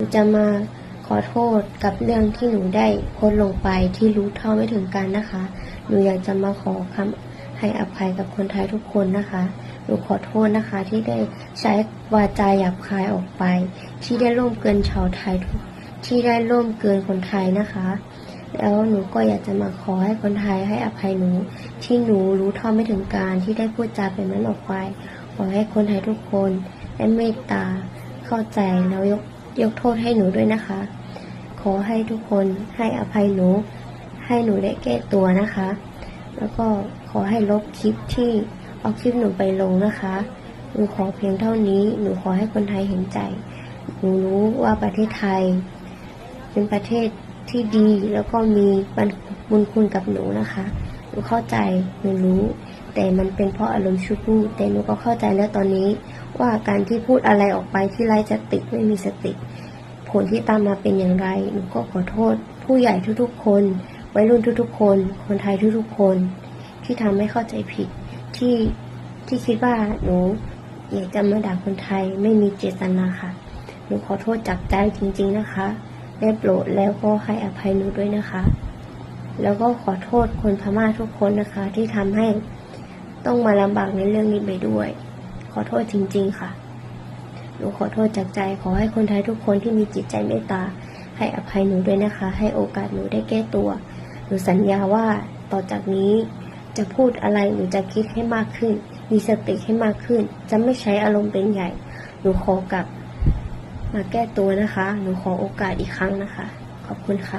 นูจะมาขอโทษกับเรื่องที่หนูได้โพสต์ลงไปที่รู้เท่าไม่ถึงการนะคะ หนูอยากจะมาขอคำให้อภัยกับคนไทยทุกคนนะคะ หนูขอโทษนะคะที่ได้ใช้วาจาหยาบคายออกไป ที่ได้ร่วมเกินชาวไทยทุกที่ได้ร่วมเกินคนไทยนะคะ แล้วหนูก็อยากจะมาขอให้คนไทยให้อภัยหนู ที่หนูรู้เท่าไม่ถึงการที่ได้พูดจาเป็นนั้นออกไป ขอให้คนไทยทุกคนได้เมตตาเข้าใจแล้วยก ยกโทษให้หนูด้วยนะคะ ขอให้ทุกคนให้อภัยหนู ให้หนูได้แก้ตัวนะคะ แล้วก็ขอให้ลบคลิปที่เอาคลิปหนูไปลงนะคะ หนูขอเพียงเท่านี้ หนูขอให้คนไทยเห็นใจ หนูรู้ว่าประเทศไทย เป็นประเทศที่ดีแล้วก็มีบุญคุณกับหนูนะคะ หนูเข้าใจหนูรู้ แต่มันเป็นเพราะอารมณ์ชั่ววูบแต่หนูก็เข้าใจแล้วตอนนี้ ว่าการที่พูดอะไรออกไปที่ไร้สติไม่มีสติ ผลที่ตามมาเป็นอย่างไรหนูก็ขอโทษ ผู้ใหญ่ทุกๆ คนวัยรุ่นทุกๆ คน คนไทยทุกๆ คน ที่ทำให้เข้าใจผิดที่ที่คิดว่าหนูอยากจะมาด่าคนไทยไม่มีเจตนาค่ะ หนูขอโทษจากใจจริง ๆนะคะ ได้โปรดแล้วก็ให้อภัยหนูด้วยนะคะ แล้วก็ขอโทษคนพม่าทุกคนนะคะ ที่ทำให้ต้องมาลำบากในเรื่องนี้ไปด้วย ขอโทษจริง ๆ ค่ะหนูขอโทษจากใจ ขอให้คนไทยทุกคนที่มีจิตใจเมตตา ให้อภัยหนูด้วยนะคะ ให้โอกาสหนูได้แก้ตัวหนูสัญญาว่าต่อจากนี้จะพูดอะไรหนูจะคิดให้มากขึ้น มีสติให้มากขึ้น จะไม่ใช้อารมณ์เป็นใหญ่หนูขอกลับมาแก้ตัวนะคะ หนูขอโอกาสอีกครั้งนะคะ ขอบคุณค่ะ